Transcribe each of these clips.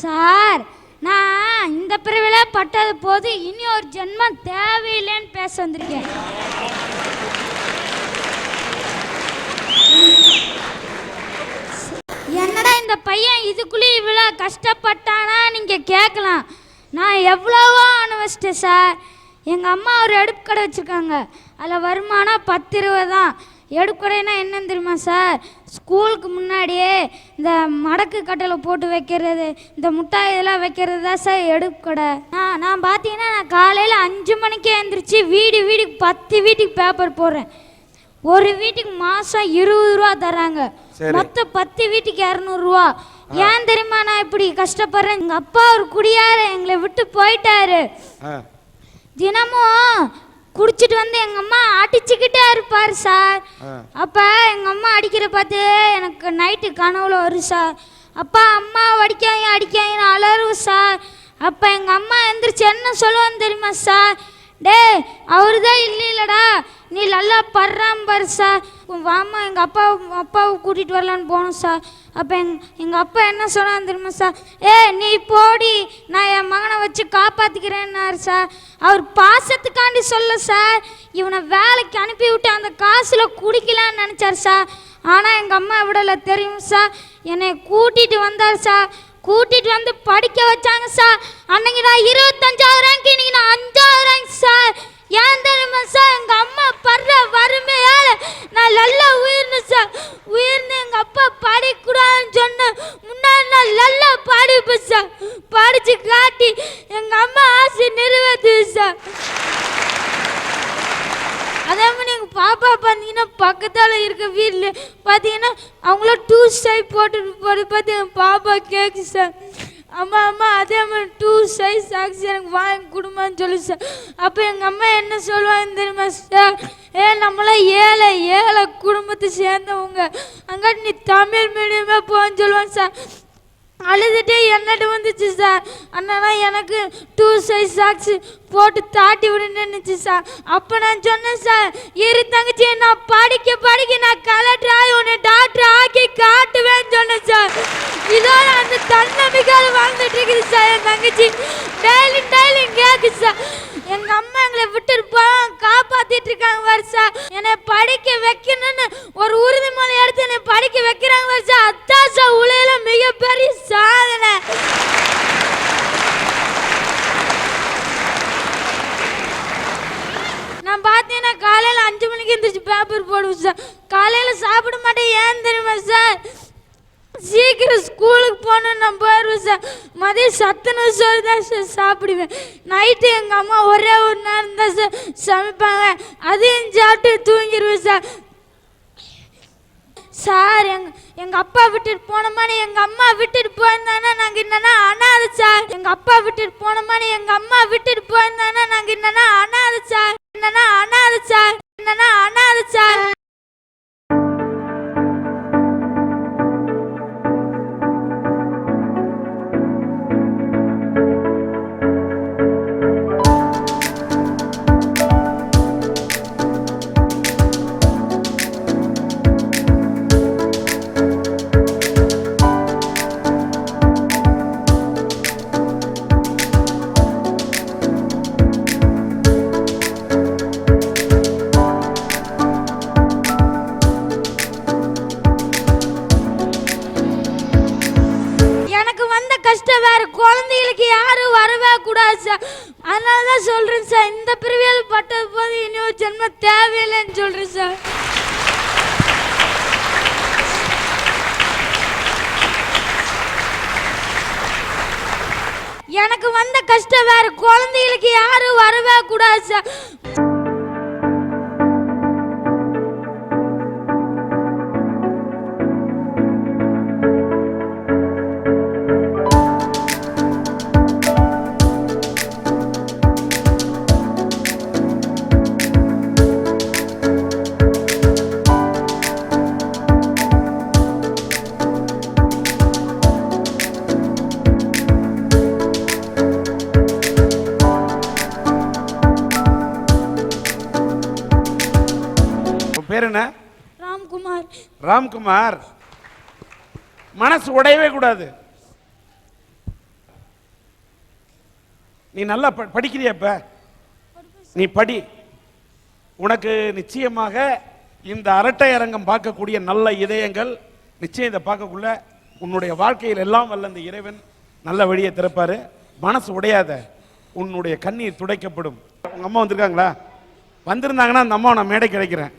Sir நான் இந்த பிரிவில் பட்டது போது இனி ஒரு ஜென்மம் தேவையில்லைன்னு பேச வந்திருக்கேன். என்னடா இந்த பையன் இதுக்குள்ளேயும் இவ்வளோ கஷ்டப்பட்டானா? நீங்கள் கேட்கலாம். நான் எவ்வளவோ அனுபவிச்சிட்டேன் சார். எங்கள் அம்மா ஒரு அடுப்பு கடை வச்சுருக்காங்க. அதில் வருமானம் பத்து இருபது தான். எடுப்பு கடைனா என்னன்னு தெரியுமா சார்? ஸ்கூலுக்கு முன்னாடியே இந்த மடக்கு கட்டலை போட்டு வைக்கிறது இந்த முட்டாய் இதெல்லாம் வைக்கிறது தான் சார் எடுப்பு கடை நான் நான் பார்த்தீங்கன்னா நான் காலையில் அஞ்சு மணிக்கே எழுந்திரிச்சு வீடு வீட்டுக்கு பத்து வீட்டுக்கு பேப்பர் போடுறேன். ஒரு வீட்டுக்கு மாசம் இருபது ரூபா தராங்க. மொத்தம் பத்து வீட்டுக்கு இரநூறுவா ஏன் தெரியுமா நான் இப்படி கஷ்டப்படுறேன்? எங்க அப்பா ஒரு குடியாரு எங்களை விட்டு போயிட்டாரு. தினமும் குடிச்சிட்டு வந்து எங்க அம்மா அடிச்சுக்கிட்டே இருப்பார் சார். அப்ப எங்க அம்மா அடிக்கிற பார்த்து எனக்கு நைட்டு கனவுல வரும் சார். அப்பா அம்மா அடிக்காங்க அடிக்காங்கன்னு அலறும் சார். அப்ப எங்க அம்மா எந்திரிச்சு என்ன சொல்லுவான்னு தெரியுமா சார்? டேய் அவரு தான் இல்லை இல்லடா நீ நல்லா படுறான் பாரு சார் வாமா எங்கள் அப்பா அப்பாவை கூட்டிகிட்டு வரலான்னு போனோம் சார் அப்போ எங் எங்கள் அப்பா என்ன சொன்னான்னு தெரியுமா சார் ஏ நீ போடி. நான் என் மகனை வச்சு காப்பாற்றிக்கிறேன்னாரு சார் அவர் பாசத்துக்காண்டி சொல்ல சார் இவனை வேலைக்கு அனுப்பி விட்டு அந்த காசில் குடிக்கலான்னு நினச்சார் சார் ஆனால் எங்கள் அம்மா விடலை தெரியும் சார் என்னை கூட்டிகிட்டு வந்தார் சார் கூட்டிட்டு வந்து படிக்க வச்சாங்க சார் அன்னைக்கு நான் இருபத்தஞ்சாவது ரேங்க் இன்னைக்கு நான் அஞ்சாவது ரேங்க் சார் ஏன் தெரியுமா சார்? எங்கள் அம்மா படுற வறுமையால் நான் நல்லா உயிர்னு சார். உயிர்னு எங்கள் அப்பா படிக்கூடாதுன்னு சொன்னேன் முன்னாடி நான் நல்லா படிப்பேன் சார். படித்து காட்டி எங்கள் அம்மா ஆசை நிறைவேற்றுது சார். அதே மாதிரி எங்கள் பாப்பா பார்த்தீங்கன்னா பக்கத்தில் இருக்க வீட்டில் பார்த்தீங்கன்னா அவங்கள டூ ஸ்டைப் போட்டு போட்டு பார்த்து எங்கள் பாப்பா கேட்கு சார். அம்மா அம்மா அதே மாதிரி டூ சைஸ் சாக்ஸ் எனக்கு வாங்கி கொடுமான்னு சொல்லி சார் அப்போ எங்கள் அம்மா என்ன சொல்லுவாங்க தெரியுமா சார் ஏ நம்மளாம் ஏழை ஏழை குடும்பத்தை சேர்ந்தவங்க. அங்காட்டி நீ தமிழ் மீடியமே போன்னு சொல்லுவாங்க சார் அழுதுட்டே என்னட்டு வந்துச்சு சார் அண்ணனா எனக்கு டூ சைஸ் சாக்ஸ் போட்டு தாட்டி விடுன்னுச்சு சார் அப்போ நான் சொன்னேன் சார் இரு தங்கச்சி நான் படிக்க படிக்க நான் கலெக்டர் ஆகி உன்னை டாக்டர் ஆக்கி காட்டுவேன்னு சொன்னேன் சார் இதோட அந்த தன்னம்பிக்கையில் வாழ்ந்துட்டு இருக்குது சார் என் தங்கச்சி. Daily daily cake sir. எங்க அம்மா எங்களை விட்டுட்டு போவாங்க காப்பாத்திட்டு இருக்காங்க வருஷா என்னை படிக்க வைக்கணும்னு ஒரு உறுதிமொழி எடுத்து என்னை படிக்க வைக்கிறாங்க வருஷா அத்தாசா உலகில மிகப்பெரிய சாதனை. நான் பார்த்தீங்கன்னா காலையில் அஞ்சு மணிக்கு எந்திரிச்சு பேப்பர் போடுவேன் சார். காலையில் சாப்பிட மாட்டேன் ஏன் தெரியுமா சார்? சீக்கிரம் ஸ்கூலுக்கு போகணுன்னு நான் போயிடுவேன் சார். மதியம் சத்துணவு சோறு தான் சார் சாப்பிடுவேன். நைட்டு எங்கள் அம்மா ஒரே ஒரு நேரம் தான் சார் சமைப்பாங்க. அதையும் சாப்பிட்டு தூங்கிடுவேன் சார். சார் எங்க எங்கள் அப்பா விட்டுட்டு போன எங்கள் அம்மா விட்டுட்டு போயிருந்தானா? நாங்கள் என்னன்னா அனாதை சார். எங்கள் அப்பா விட்டுட்டு போன எங்கள் அம்மா விட்டுட்டு போயிருந்தேன்? கஷ்டம் வேற. குழந்தைகளுக்கு யாரும் வரவே கூடாது சார். ராம்குமார் மனசு உடையவே கூடாது. நீ நல்லா ப- படிக்கிறியா நீ படி. உனக்கு நிச்சயமாக இந்த அரட்டை அரங்கம் பார்க்கக்கூடிய நல்ல இதயங்கள் நிச்சயம் இதை பார்க்கக்குள்ள உன்னுடைய வாழ்க்கையில் எல்லாம் வல்ல இந்த இறைவன் நல்ல வழியை திறப்பாரு. மனசு உடையாத உன்னுடைய கண்ணீர் துடைக்கப்படும். உங்கள் அம்மா வந்திருக்காங்களா? வந்திருந்தாங்கன்னா அந்த அம்மா நான் மேடை கிடைக்கிறேன்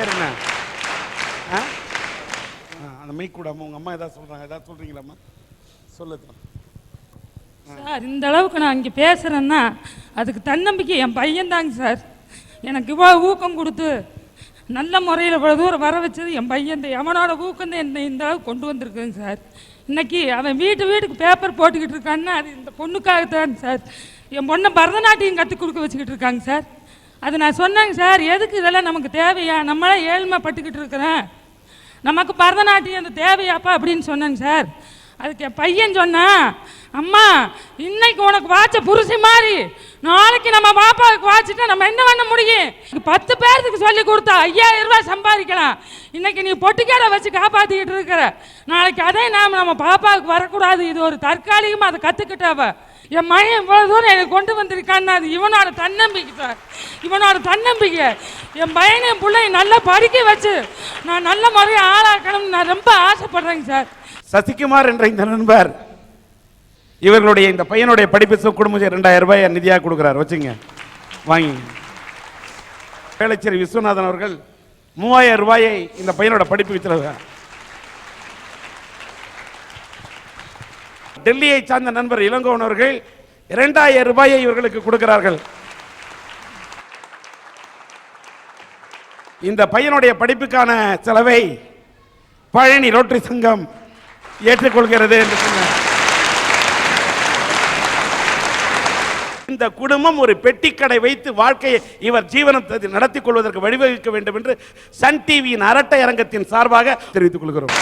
பேர் என்ன? ஆ? அந்த மைக் கூட அம்மா உங்க அம்மா ஏதாவது சொல்றாங்க? ஏதாவது சொல்றீங்களாம்மா? சொல்லுது சார் இந்த அளவுக்கு நான் இங்கே பேசுகிறேன்னா அதுக்கு தன்னம்பிக்கை என் பையன்தாங்க சார். எனக்கு இவ்வளோ ஊக்கம் கொடுத்து நல்ல முறையில் இவ்வளோ தூரம் வர வச்சது என் பையன் தான். எவனோட ஊக்கம் தான் என்னை இந்த அளவுக்கு கொண்டு வந்திருக்குங்க சார். இன்னைக்கு அவன் வீட்டு வீட்டுக்கு பேப்பர் போட்டுக்கிட்டு இருக்கான்னா அது இந்த பொண்ணுக்காகத்தான் சார். என் பொண்ணை பரதநாட்டியம் கற்றுக் கொடுக்க வச்சுக்கிட்டு இருக்காங்க சார். அது நான் சொன்னேங்க சார் எதுக்கு இதெல்லாம் நமக்கு தேவையா? நம்மளாம் ஏழ்மைப்பட்டுக்கிட்டு இருக்கிறேன். நமக்கு பரதநாட்டியம் அந்த தேவையாப்பா அப்படின்னு சொன்னேங்க சார். அதுக்கு என் பையன் சொன்னான் அம்மா இன்னைக்கு உனக்கு வாட்ச புருஷி மாதிரி நாளைக்கு நம்ம பாப்பாவுக்கு வாச்சிட்டா நம்ம என்ன பண்ண முடியும்? பத்து பேர்த்துக்கு சொல்லி கொடுத்தா ஐயாயிரம் ரூபாய் சம்பாதிக்கலாம். இன்னைக்கு நீ பொட்டிக்கடை வச்சு காப்பாத்திக்கிட்டு இருக்கிற. நாளைக்கு அதே நாம நம்ம பாப்பாவுக்கு வரக்கூடாது. இது ஒரு தற்காலிகமாக அதை கற்றுக்கிட்டாவ என் மகன் இவ்வளோ தூரம் எனக்கு கொண்டு வந்திருக்கான்னு அது இவனோட தன்னம்பிக்கை சார். இவனோட தன்னம்பிக்கை. என் பையனை என் பிள்ளைய நல்லா படிக்க வச்சு நான் நல்ல முறையை ஆளாக்கணும்னு நான் ரொம்ப ஆசைப்படுறேங்க சார். சசிகுமார் என்ற இந்த நண்பர் இவர்களுடைய இந்த பையனுடைய படிப்பு குடும்பம் ரெண்டாயிரம் ரூபாய் நிதியாக கொடுக்குறார். வச்சுங்க. வாங்கி. வேளச்சேரி விஸ்வநாதன் அவர்கள் மூவாயிரம் ரூபாயை இந்த பையனோட படிப்பு வச்சிருக்காங்க டெல்லியை சார்ந்த நண்பர் இளங்கோவன் அவர்கள் இரண்டாயிரம் ரூபாயை இவர்களுக்கு கொடுக்கிறார்கள். இந்த பையனுடைய படிப்புக்கான செலவை பழனி ரோட்டரி சங்கம் ஏற்றுக்கொள்கிறது என்று சொன்னார். இந்த குடும்பம் ஒரு பெட்டிக்கடை வைத்து வாழ்க்கையை இவர் ஜீவனத்தை நடத்திக் கொள்வதற்கு வழிவகுக்க வேண்டும் என்று சன் டிவியின் அரட்டை அரங்கத்தின் சார்பாக தெரிவித்துக் கொள்கிறோம்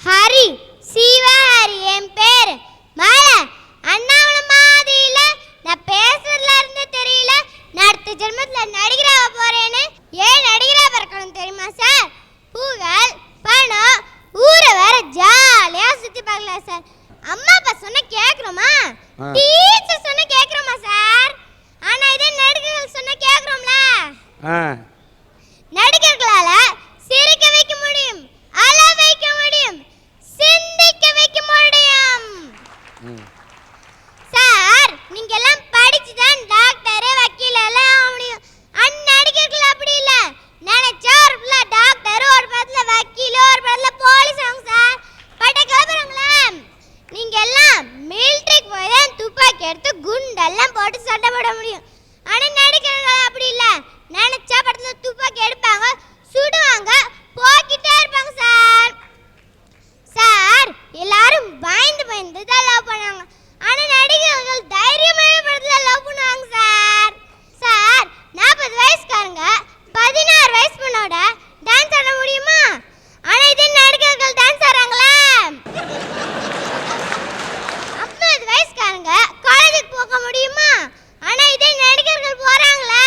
ஹரி சிவஹரி என் பேரு மலை அண்ணாவள மாதிரியில நான் பேசுறதுல இருந்து தெரியல நான் அடுத்த ஜென்மத்துல நடிகராக போறேன்னு ஏன் நடிகரா பிறக்கணும் தெரியுமா சார் புகழ் பணம் ஊரை வேற ஜாலியா சுத்தி பார்க்கலாம் சார் அம்மா அப்பா சொன்ன கேக்குறோமா ஆ. டீச்சர் சொன்ன கேக்குறோமா சார் ஆனா இதே நடிகர்கள் சொன்ன கேக்குறோம்ல ஆ, நடிகர்களால சிரிக்க வைக்க முடியும் அழ வைக்க முடியும் சிந்திக்க வைக்க முடியும். சார் நீங்க எல்லாம் படிச்சு தான் டாக்டர் வக்கீல் எல்லாம் ஆக முடியும் அந்நடிகர்கள் அப்படி இல்ல. நினைச்சா ஒரு புள்ள டாக்டர் ஒரு படத்துல வக்கீல் ஒரு படத்துல போலீஸ் ஆகும் சார். பட்ட கிளம்புறாங்களா நீங்க எல்லாம் மிலிட்டரிக்கு போய் தான் துப்பாக்கி எடுத்து குண்டெல்லாம் போட்டு சண்டை போட முடியும். ஆனா நடிகர்கள் அப்படி இல்ல. துப்பாக்கி எடுப்பாங்க. சுடுவாங்க. போக்கிட்டே இருப்பாங்க சார். சார் எல்லாரும் பயந்து பயந்து தான் லவ் பண்ணாங்க ஆனா நடிகர்கள் தைரியமான படத்துல லவ் பண்ணுவாங்க சார். சார் நாற்பது வயசுக்காரங்க பதினாறு வயசு பொண்ணோட டான்ஸ் ஆட முடியுமா? ஆனா இதே நடிகர்கள் டான்ஸ் ஆடுறாங்களா ஐம்பது வயசுக்காரங்க காலேஜுக்கு போக முடியுமா ஆனா இதே நடிகர்கள் போறாங்களா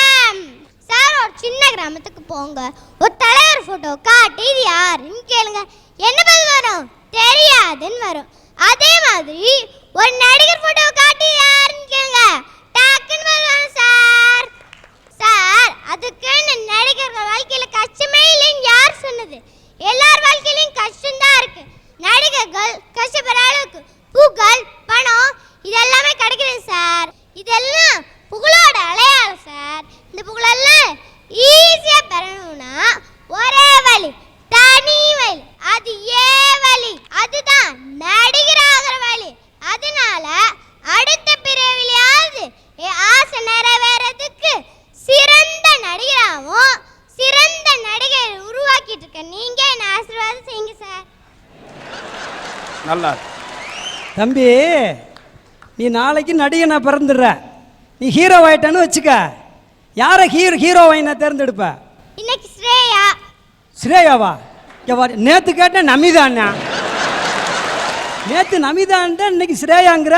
சார் ஒரு சின்ன கிராமத்துக்கு போங்க ஒரு தலைவர் போட்டோ காட்டி இது யாருன்னு கேளுங்க என்ன பதில் வரும் தெரியாதுன்னு வரும் அதே மாதிரி ஒரு நடிகர் போட்டோ காட்டி யாருன்னு கேளுங்க டக்குன்னு வருவாங்க சார் சார் அதுக்குன்னு நடிகர்கள் வாழ்க்கையில கஷ்டமே இல்லைன்னு யார் சொன்னது எல்லார் வாழ்க்கையிலும் கஷ்டம்தான் இருக்கு நடிகர்கள் கஷ்டப்படுற அளவுக்கு புகழ் பணம் இதெல்லாமே கிடைக்குது சார் இதெல்லாம் புகழோட அடையாளம் சார் இந்த புகழெல்லாம் ஈஸியா பெறணும்னா ஒரே வழி தனி வழி அது ஏ வழி அதுதான் நடிகராகிற வழி அதனால அடுத்த பிறவிலையாவது என் ஆசை நிறைவேறதுக்கு சிறந்த நடிகராகவும் சிறந்த நடிகரை உருவாக்கிட்டு இருக்க நீங்க என்ன ஆசீர்வாதம் செய்யுங்க சார் நல்லா. தம்பி நீ நாளைக்கு நடிகனா பிறந்துடுற. நீ ஹீரோ ஆயிட்டன்னு வச்சுக்க. யாரை ஹீரோ ஹீரோவை நான் தேர்ந்தெடுப்ப? இன்னைக்கு ஸ்ரேயா. ஸ்ரேயாவா? நேற்று கேட்டேன் நமிதாண்ணா. நேற்று நமிதான்ட்ட இன்னைக்கு ஸ்ரேயாங்கிற?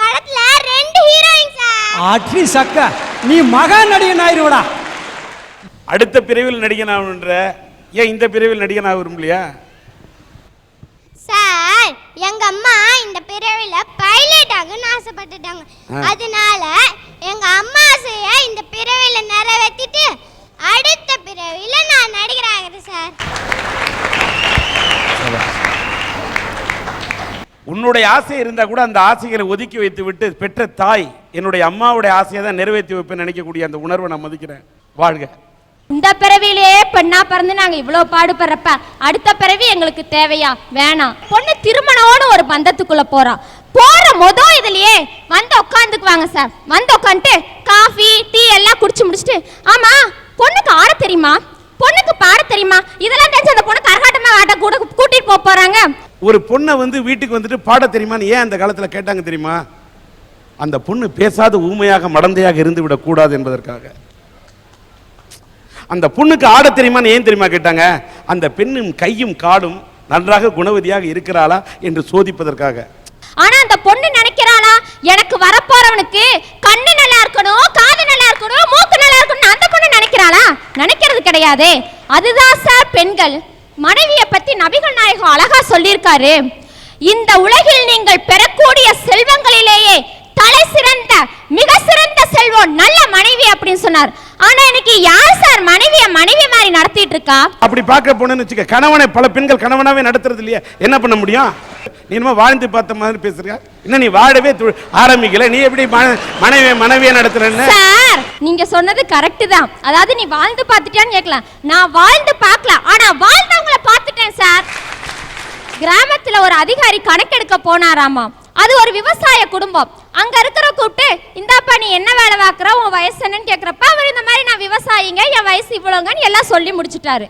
படத்துல ரெண்டு ஹீரோயின் சார் அட்லி சக்க. நீ மகா நடிகன் ஆயிருவடா அடுத்த பிரிவில் நடிகன் ஆகணுன்ற ஏன் இந்த பிரிவில் நடிகன் ஆக விரும்பலையா? சார் எங்க அம்மா இந்த பிறவில பைலட் ஆகணும்னு ஆசைப்பட்டுட்டாங்க. அதனால எங்க அம்மா ஆசைய இந்த பிறவில நிறைவேத்திட்டு அடுத்த பிறவில நான் நடிகர் ஆகிறேன் சார். உன்னுடைய ஆசை இருந்தா கூட அந்த ஆசைகளை ஒதுக்கி வைத்து விட்டு பெற்ற தாய் என்னுடைய அம்மாவுடைய ஆசையை தான் நிறைவேற்றி வைப்பேன்னு நினைக்கக்கூடிய அந்த உணர்வை நான் மதிக்கிறேன். வாழ்க. இந்த பிறவிலேயே பெண்ணா பிறந்து நாங்க இவ்வளோ பாடுபடுறப்ப அடுத்த பிறவி எங்களுக்கு தேவையா? வேணாம். பொண்ணு திருமணம்னு ஒரு பந்தத்துக்குள்ள போறா. போற மொதல் இதுலயே வந்து உட்காந்துக்குவாங்க சார். வந்து உட்காந்துட்டு காஃபி டீ எல்லாம் குடிச்சு முடிச்சுட்டு ஆமா பொண்ணுக்கு ஆற தெரியுமா? பொண்ணுக்கு பாட தெரியுமா? இதெல்லாம் தெரிஞ்சு அந்த பொண்ணு கரகாட்டமா ஆட்ட கூட கூட்டிட்டு போக போறாங்க. ஒரு பொண்ணை வந்து வீட்டுக்கு வந்துட்டு பாட தெரியுமான்னு ஏன் அந்த காலத்துல கேட்டாங்க தெரியுமா? அந்த பொண்ணு பேசாத ஊமையாக மடந்தையாக இருந்து விடக்கூடாது என்பதற்காக. அந்த பொண்ணுக்கு ஆட தெரியுமான்னு ஏன் தெரியுமா கேட்டாங்க? அந்த பெண்ணும் கையும் காடும் நன்றாக குணவதியாக இருக்கிறாளா என்று சோதிப்பதற்காக. ஆனா அந்த பொண்ணு நினைக்கிறாளா எனக்கு வரப்போறவனுக்கு கண்ணு நல்லா இருக்கணும் காது நல்லா இருக்கணும் மூக்கு நல்லா இருக்கணும் அந்த பொண்ணு நினைக்கிறாளா? நினைக்கிறது கிடையாதே. அதுதான் சார் பெண்கள். மனைவியை பத்தி நபிகள் நாயகம் அழகா சொல்லியிருக்காரு. இந்த உலகில் நீங்கள் பெறக்கூடிய செல்வங்களிலேயே தலை சிறந்த மிக சிறந்த செல்வம் நல்ல மனைவி அப்படின்னு சொன்னார் ஆனா இன்னைக்கு யார் சார் மனைவிய மனைவி மாதிரி நடத்திட்டு இருக்கா அப்படி பார்க்க போனேன்னு வச்சுக்க கணவனை பல பெண்கள் கணவனாவே நடத்துறது இல்லையா. என்ன பண்ண முடியும்? நீ என்னமோ வாழ்ந்து பார்த்த மாதிரி பேசுறியா இன்னும் நீ வாழவே ஆரம்பிக்கல. நீ எப்படி மன- மனைவி மனைவியை நடத்துறன்னு? சார் நீங்க சொன்னது கரெக்ட் தான். அதாவது நீ வாழ்ந்து பார்த்துட்டியான்னு கேட்கலாம். நான் வாழ்ந்து பார்க்கலாம் ஆனா வாழ்ந்தவங்கள பார்த்துட்டேன் சார். கிராமத்துல ஒரு அதிகாரி கணக்கெடுக்க போனாராமா அது ஒரு விவசாய குடும்பம். அங்க இருக்கிற கூப்பிட்டு இந்தாப்பா நீ என்ன வேலை பார்க்குற? உன் வயசு என்னன்னு கேட்குறப்ப அவர் இந்த மாதிரி நான் விவசாயிங்க என் வயசு இவ்வளோங்கன்னு எல்லாம் சொல்லி முடிச்சிட்டாரு.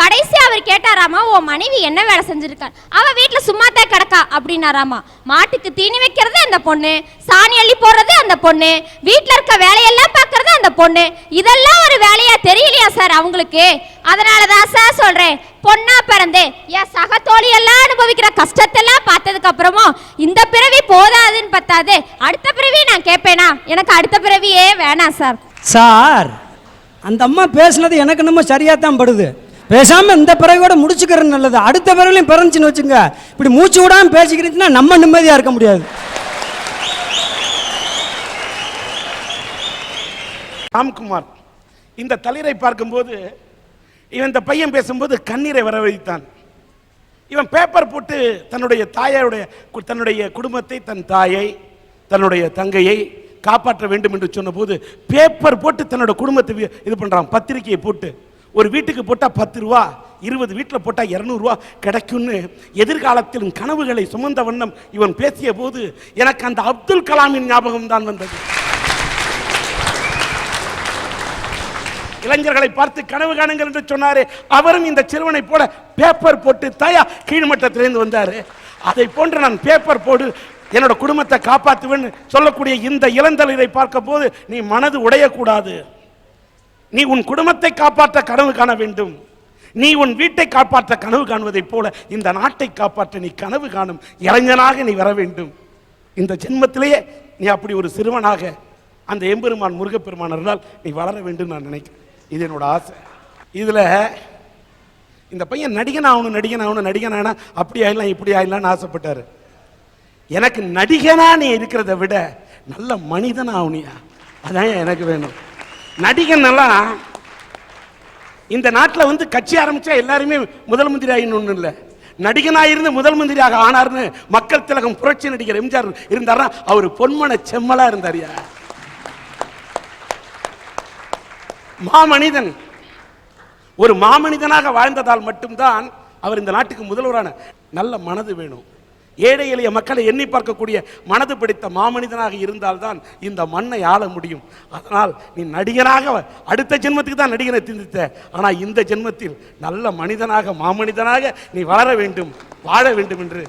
கடைசி அவர் கேட்டாராமா உன் மனைவி என்ன வேலை செஞ்சிருக்கா? அவ வீட்டுல சும்மாத்தான் கிடக்கா? அப்படின்னாராமா. மாட்டுக்கு தீனி வைக்கிறது அந்த பொண்ணு சாணி அள்ளி போடுறது அந்த பொண்ணு வீட்டுல இருக்க வேலையெல்லாம் பார்க்கறது அந்த பொண்ணு. இதெல்லாம் ஒரு வேலையா தெரியலையா சார் அவங்களுக்கு? அதனால தான் சார் சொல்றேன் பொண்ணா பிறந்து என் சக தோழியெல்லாம் அனுபவிக்கிற கஷ்டத்தை பிறவி நான் கேட்பேனா எனக்கு அடுத்த பிறவியே வேணாம் சார். சார் அந்த அம்மா பேசுனது எனக்கு என்னமோ சரியாக தான் படுது. பேசாம இந்த பிறவியோட முடிச்சுக்கிறது நல்லது. அடுத்த பிறவிலையும் பிறந்துச்சுன்னு வச்சுங்க. இப்படி மூச்சு விடாம பேசிக்கிறீங்கன்னா நம்ம நிம்மதியா இருக்க முடியாது. ராம்குமார் இந்த தளிரை பார்க்கும்போது இவன் இந்த பையன் பேசும்போது கண்ணீரை வரவழைத்தான். இவன் பேப்பர் போட்டு தன்னுடைய தாயோடைய கு- தன்னுடைய குடும்பத்தை தன் தாயை தன்னுடைய தங்கையை காப்பாற்ற வேண்டும் என்று சொன்னபோது பேப்பர் போட்டு தன்னோட குடும்பத்தை இது பண்றான். பத்திரிக்கையை போட்டு. ஒரு வீட்டுக்கு போட்டால் பத்து ரூபா இருபது வீட்டில் போட்டால் இரநூறுவா கிடைக்கும்னு எதிர்காலத்திலும் கனவுகளை சுமந்த வண்ணம் இவன் பேசிய போது எனக்கு அந்த அப்துல் கலாமின் ஞாபகம் தான் வந்தது. இளைஞர்களை பார்த்து கனவு காணுங்கள் என்று சொன்னாரே. அவரும் இந்த சிறுவனை போல பேப்பர் போட்டு தயா கீழ்மட்டத்திலிருந்து வந்தாரு. அதை போன்று நான் பேப்பர் போடு என்னோட குடும்பத்தை காப்பாற்றுவேன்னு சொல்லக்கூடிய இந்த இளந்தளிரை பார்க்கும்போது நீ மனது உடையக்கூடாது. நீ உன் குடும்பத்தை காப்பாற்ற கனவு காண வேண்டும். நீ உன் வீட்டை காப்பாற்ற கனவு காணுவதைப் போல இந்த நாட்டை காப்பாற்ற நீ கனவு காணும் இளைஞனாக நீ வர வேண்டும். இந்த ஜென்மத்திலேயே நீ அப்படி ஒரு சிறுவனாக அந்த எம்பெருமான் முருகப்பெருமான் இருந்தால் நீ வளர வேண்டும் நான் நினைக்கிறேன். இது என்னோட ஆசை. இதில் இந்த பையன் நடிகன் ஆகணும் நடிகன் ஆகணும் நடிகன் ஆனால் அப்படி ஆயிடலாம் இப்படி ஆயிடலாம்னு ஆசைப்பட்டாரு. எனக்கு நடிகனா நீ இருக்கிறத விட நல்ல மனிதன் ஆகணியா அதான் எனக்கு வேணும். நடிகன் எல்லாம் இந்த நாட்டில் வந்து கட்சி ஆரம்பிச்சா எல்லாருமே முதல் மந்திரி ஆயின்னு இல்லை. நடிகனாயிருந்து முதல் மந்திரியாக ஆனார்னு மக்கள் திலகம் புரட்சி நடிகர் எம்ஜிஆர் இருந்தார்னா அவர் பொன்மன செம்மலா இருந்தாரியா மாமனிதன். ஒரு மாமனிதனாக வாழ்ந்ததால் மட்டும்தான் அவர் இந்த நாட்டுக்கு முதல்வரான. நல்ல மனது வேணும். ஏழை எளிய மக்களை எண்ணி பார்க்கக்கூடிய மனது பிடித்த மாமனிதனாக இருந்தால்தான் இந்த மண்ணை ஆள முடியும். அதனால் நீ நடிகனாக அடுத்த ஜென்மத்துக்கு தான் நடிகனை திந்தித்த ஆனால் இந்த ஜென்மத்தில் நல்ல மனிதனாக மாமனிதனாக நீ வளர வேண்டும் வாழ வேண்டும் என்று